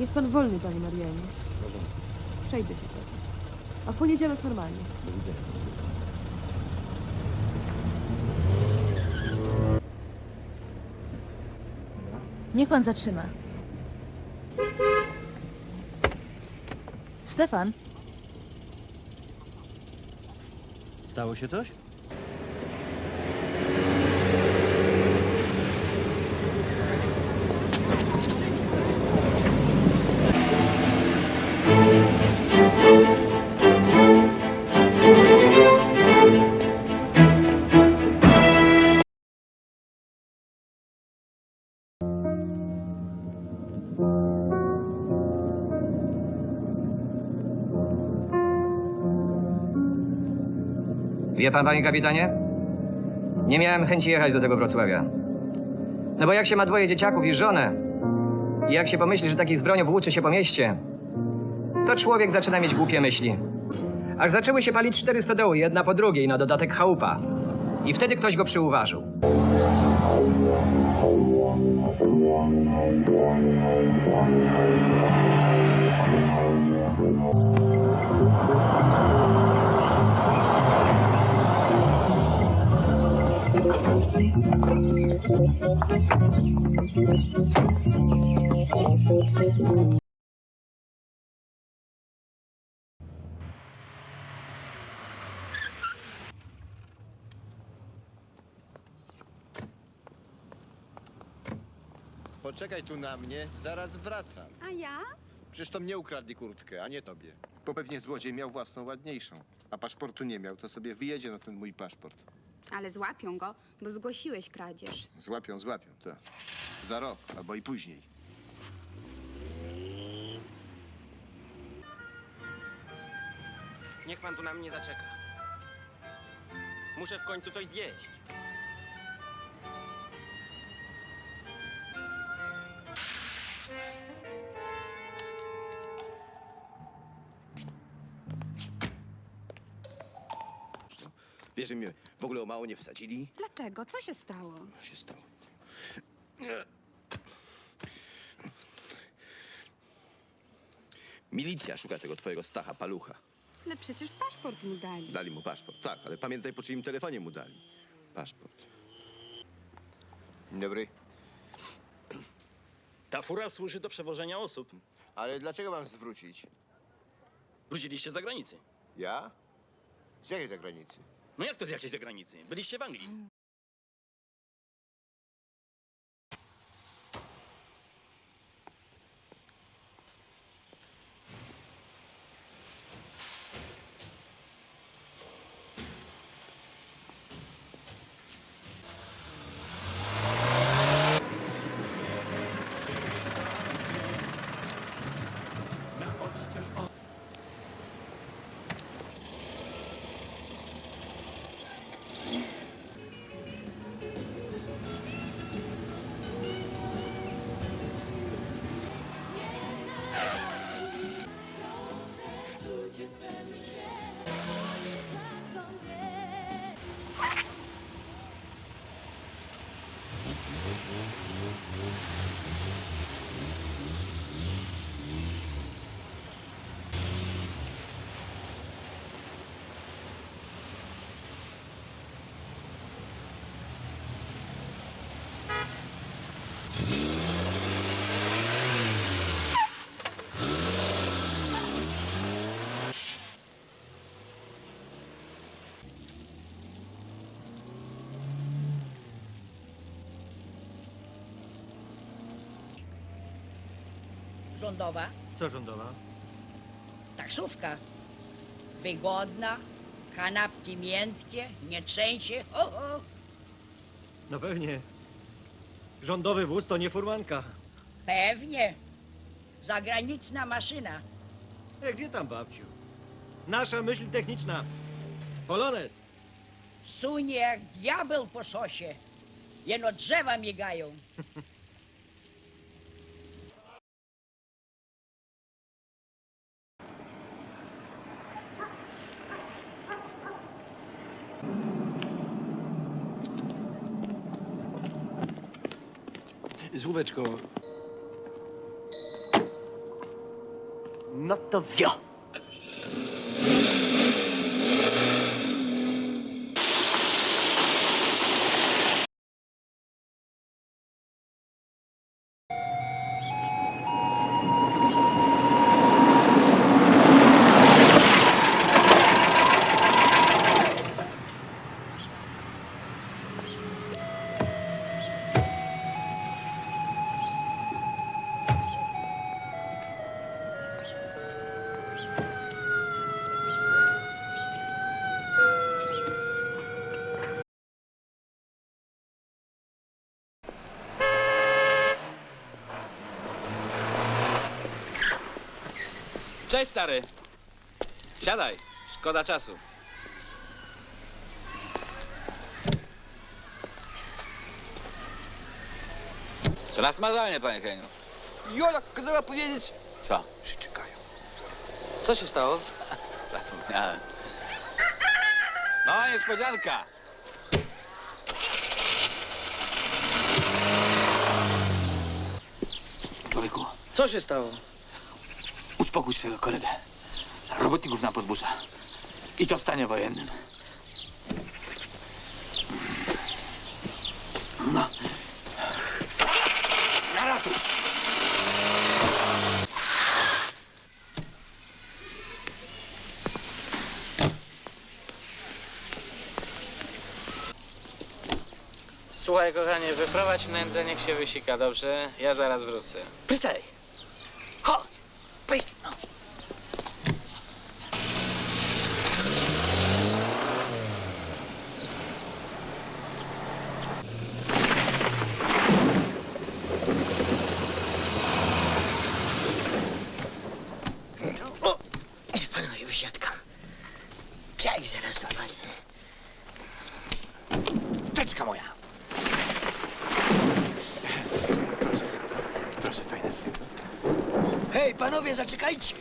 Jest pan wolny, panie Marianie. Przejdę się trochę. A w poniedziałek normalnie. Do widzenia. Niech pan zatrzyma. Stefan, Stało się coś? Wie pan, panie kapitanie? Nie miałem chęci jechać do tego Wrocławia. No bo jak się ma dwoje dzieciaków i żonę, i jak się pomyśli, że takich zbrojów włóczy się po mieście, to człowiek zaczyna mieć głupie myśli. Aż zaczęły się palić cztery stodoły, jedna po drugiej, na dodatek chałupa. I wtedy ktoś go przyuważył. Poczekaj tu na mnie, zaraz wracam. A ja? Przecież to mnie ukradli kurtkę, a nie tobie. Bo pewnie złodziej miał własną ładniejszą. A paszportu nie miał, to sobie wyjedzie na ten mój paszport. Ale złapią go, bo zgłosiłeś kradzież. Złapią, złapią, to. Za rok, albo i później. Niech pan tu na mnie zaczeka. Muszę w końcu coś zjeść. Wiesz, że mnie w ogóle o mało nie wsadzili? Dlaczego? Co się stało? Co się stało? Milicja szuka tego twojego Stacha Palucha. Ale przecież paszport mu dali. Dali mu paszport, tak, ale pamiętaj, po czyim telefonie mu dali. Paszport. Dzień dobry. Ta fura służy do przewożenia osób. Ale dlaczego mam zwrócić? Wróciliście z zagranicy. Ja? Z jakiej zagranicy? No jak to z jakiej zagranicy? Byliście w Anglii. uciechem się, uciechem mnie. Thank you. Rządowa, Co rządowa? taksówka. Wygodna, kanapki miętkie, nie trzęsie. Ho, ho. No pewnie. Rządowy wóz to nie furmanka. Pewnie. Zagraniczna maszyna. E, gdzie tam, babciu? Nasza myśl techniczna. Polones. Sunie jak diabeł po szosie. Jeno drzewa migają. z. No to wio! Cześć, stary. Siadaj. Szkoda czasu. Teraz mazalnie, panie Heniu. Jola kazała powiedzieć... Co? Że czekają. Co się stało? Zapomniałem. Mała niespodzianka. Człowieku, Co się stało? Uspokój swojego kolegę. Robotników na podburza. I to w stanie wojennym. No. Na ratusz. Słuchaj, kochanie, wyprowadź nędzę, niech się wysika, dobrze? Ja zaraz wrócę. Przystaj. Chodź. Przyst... No. O! Panowie, wysiadka. Czaj, zaraz dopadnę. Teczka moja. Proszę, proszę, tu jest. Hej, panowie, zaczekajcie!